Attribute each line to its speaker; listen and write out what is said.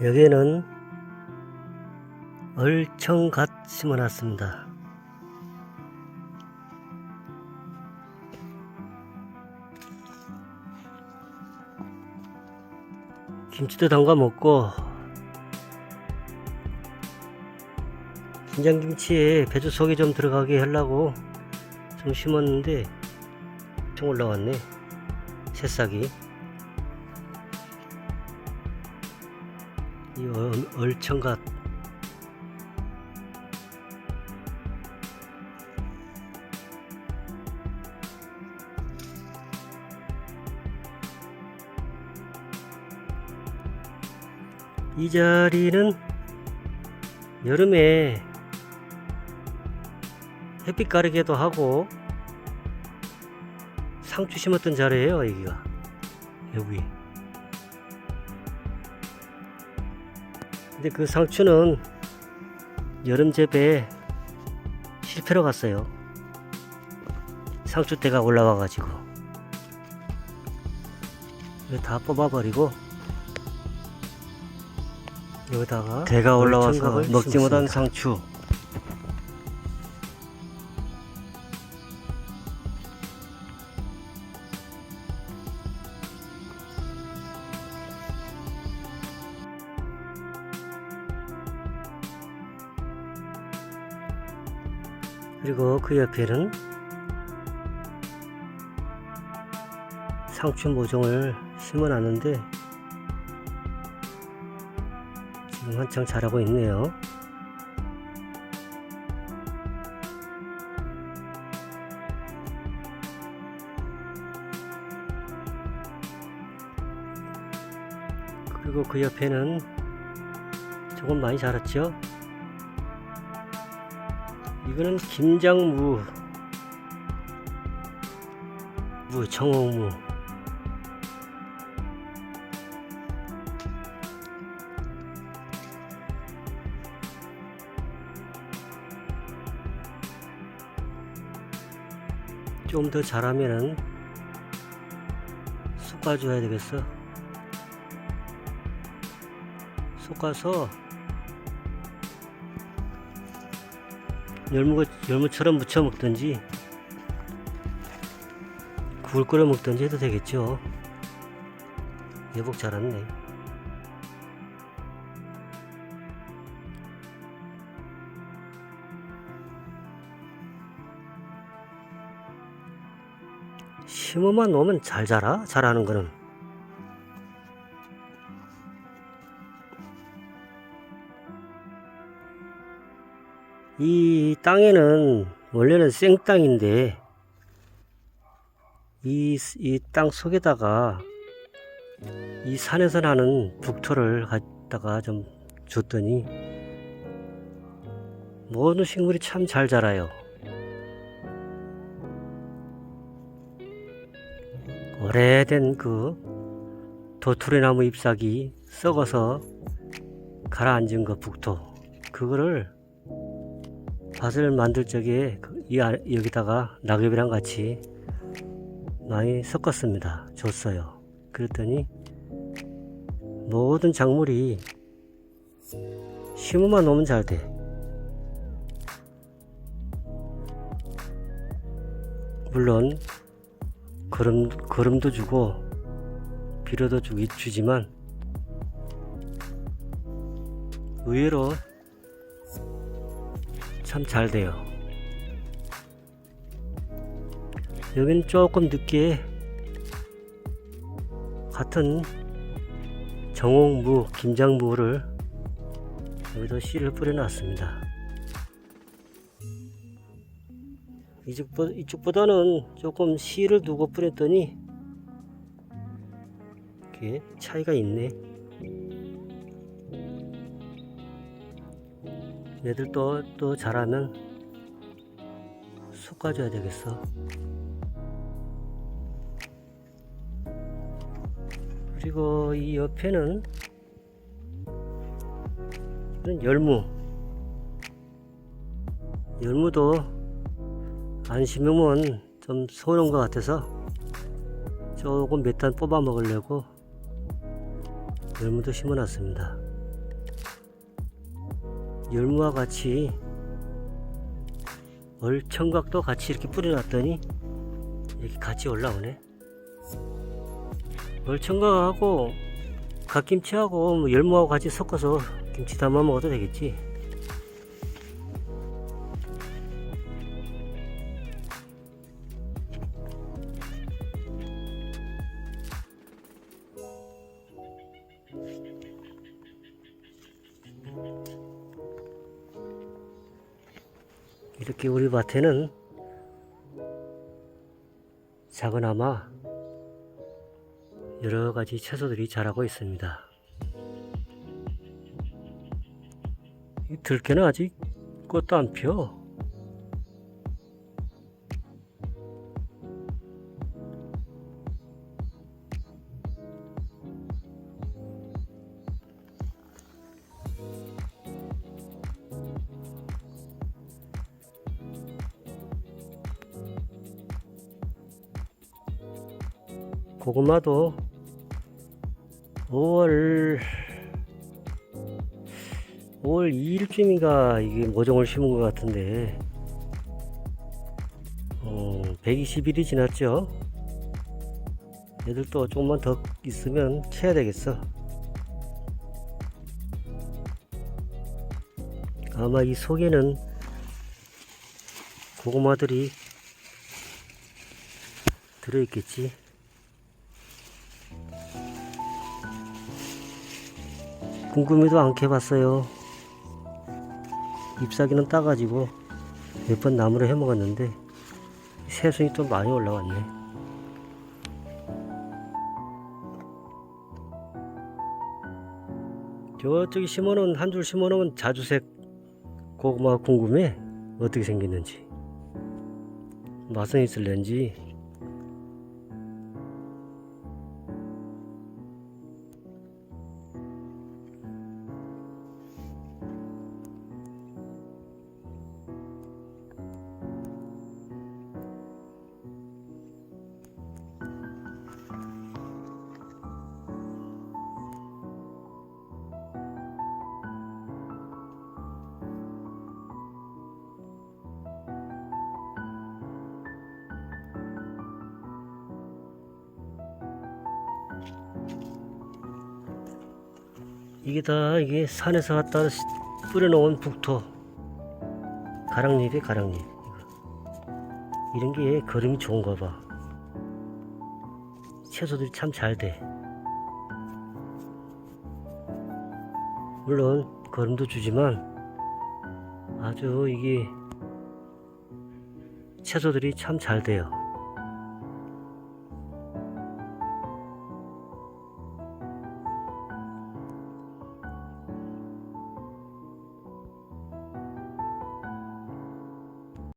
Speaker 1: 여기에는 얼청갓 심어놨습니다. 김치도 담가 먹고 김장김치에 배추 속이 좀 들어가게 하려고 좀 심었는데 좀 올라왔네 새싹이 이 얼- 얼청갓 이 자리는 여름에 햇빛 가르기도 하고 상추 심었던 자리예요 여기가. 여기 근데 그 상추는 여름 재배에 실패로 갔어요. 상추대가 올라와 가지고. 다 뽑아버리고 여기다가
Speaker 2: 대가 올라와서 먹지 못한. 상추
Speaker 1: 그리고 그 옆에는 상추 모종을 심어 놨는데 지금 한창 자라고 있네요. 그리고 그 옆에는 조금 많이 자랐죠? 이거는 김장무. 무 청홍무. 좀 더 자라면은 솎아줘야 되겠어. 솎아서 열무, 열무처럼 무쳐 먹든지 굴 끓여 먹든지 해도 되겠죠. 예복 잘았네. 심어만 놓으면 잘 자라? 잘하는 거는 이 땅에는 원래는 생땅인데 이 이 땅 속에다가 이 산에서 나는 북토를 갖다가 좀 줬더니 모든 식물이 참 잘 자라요. 오래된 그 도토리나무 잎사귀 썩어서 가라앉은 그 북토 그거를 밭을 만들 적에 그이 안- 여기다가 낙엽이랑 같이 많이 섞었습니다. 줬어요. 그랬더니 모든 작물이 심으만 놓으면 잘 돼. 물론 거름 거름도 주고 비료도 주, 주지만 의외로 참 잘 돼요. 여긴 조금 늦게 같은 정옥무, 김장무를 여기다 씨를 뿌려놨습니다. 이쪽보, 이쪽보다는 조금 씨를 두고 뿌렸더니 이렇게 차이가 있네. 얘들 또, 또 자라면 솎아줘야 되겠어. 그리고 이 옆에는 열무. 열무도 안 심으면 좀 서운한 것 같아서 조금 몇 단 뽑아 먹으려고 열무도 심어 놨습니다. 열무와 같이 얼청각도 같이 이렇게 뿌려놨더니 이렇게 같이 올라오네. 얼청각하고 갓김치하고 뭐 열무하고 같이 섞어서 김치 담아 먹어도 되겠지. 이렇게 우리 밭에는 작은아마 여러 가지 채소들이 자라고 있습니다. 이 들깨는 아직 꽃도 안 펴. 고구마도 5월 5월 2일쯤인가 이게 모종을 심은 것 같은데 어, 120일이 지났죠? 얘들도 조금만 더 있으면 캐야 되겠어. 아마 이 속에는 고구마들이 들어있겠지 궁금해도 안 캐봤어요. 잎사귀는 따가지고 몇 번 나무를 해먹었는데 새순이 좀 많이 올라왔네. 저쪽에 심어놓은 한 줄 심어놓은 자주색 고구마 궁금해 어떻게 생겼는지 맛은 있을런지 이게 다 이게 산에서 갖다 시- 뿌려놓은 북토. 가랑잎이 가랑잎. 이런 게 거름이 좋은가 봐. 채소들이 참 잘 돼. 물론 거름도 주지만 아주 이게 채소들이 참 잘 돼요